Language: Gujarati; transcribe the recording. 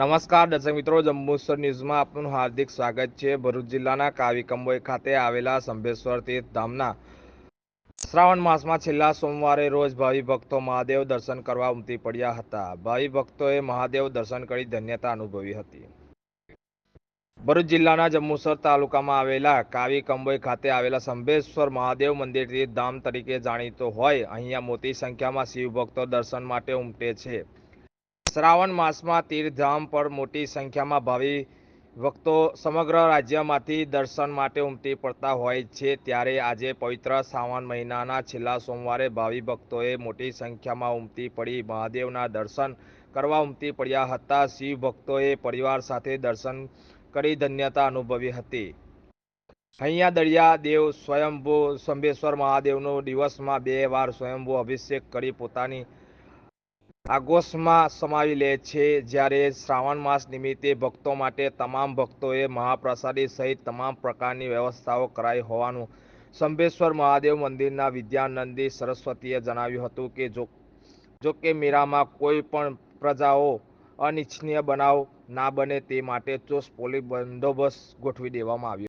નમસ્કાર, દર્શક મિત્રો, જંબુસર ન્યૂઝમાં આપનું હાર્દિક સ્વાગત છે. ભરૂચ જિલ્લાના કાવી કંબોઈ ખાતે આવેલા સંભેશ્વર તીર્થ શ્રાવણ માસમાં છેલ્લા સોમવારે રોજ ભાવિ ભક્તો મહાદેવ દર્શન કરવા ઉમટી પડ્યા હતા. ભાવિ ભક્તોએ મહાદેવ દર્શન કરી ધન્યતા અનુભવી હતી. ભરૂચ જિલ્લાના જંબુસર તાલુકામાં આવેલા કાવી કંબોઈ ખાતે આવેલા સંભેશ્વર મહાદેવ મંદિર તીર્થ ધામ તરીકે જાણીતો હોય. અહીંયા મોટી સંખ્યામાં શિવભક્તો દર્શન માટે ઉમટે છે. શ્રાવણ માસમાં તીર્થધામ પર મોટી સંખ્યામાં ભાવિ ભક્તો સમગ્ર રાજ્યમાંથી દર્શન માટે ઉમટી પડતા હોય છે. ત્યારે આજે પવિત્ર શ્રાવણ મહિનાના છેલ્લા સોમવારે ભાવિ ભક્તોએ મોટી સંખ્યામાં ઉમટી પડી. મહાદેવના દર્શન કરવા ઉમટી પડ્યા હતા. શિવ ભક્તોએ પરિવાર સાથે દર્શન કરી ધન્યતા અનુભવી હતી. અહીંયા દરિયા દેવ સ્વયંભૂ સંભેશ્વર મહાદેવનો દિવસમાં બે વાર સ્વયંભૂ અભિષેક કરી પોતાની આગોશમાં સમાવી લે છે. જ્યારે શ્રાવણ માસ નિમિત્તે ભક્તો માટે તમામ ભક્તોએ મહાપ્રસાદી સહિત તમામ પ્રકારની વ્યવસ્થાઓ કરાઈ હોવાનું સંભેશ્વર મહાદેવ મંદિરના વિદ્યાનંદી સરસ્વતીએ જણાવ્યું હતું કે, જો જો કે મેળામાં કોઈ પણ પ્રજાઓ અનિચ્છનીય બનાવ ના બને તે માટે ચોસ પોલીસ બંદોબસ્ત ગોઠવી દેવામાં આવ્યો.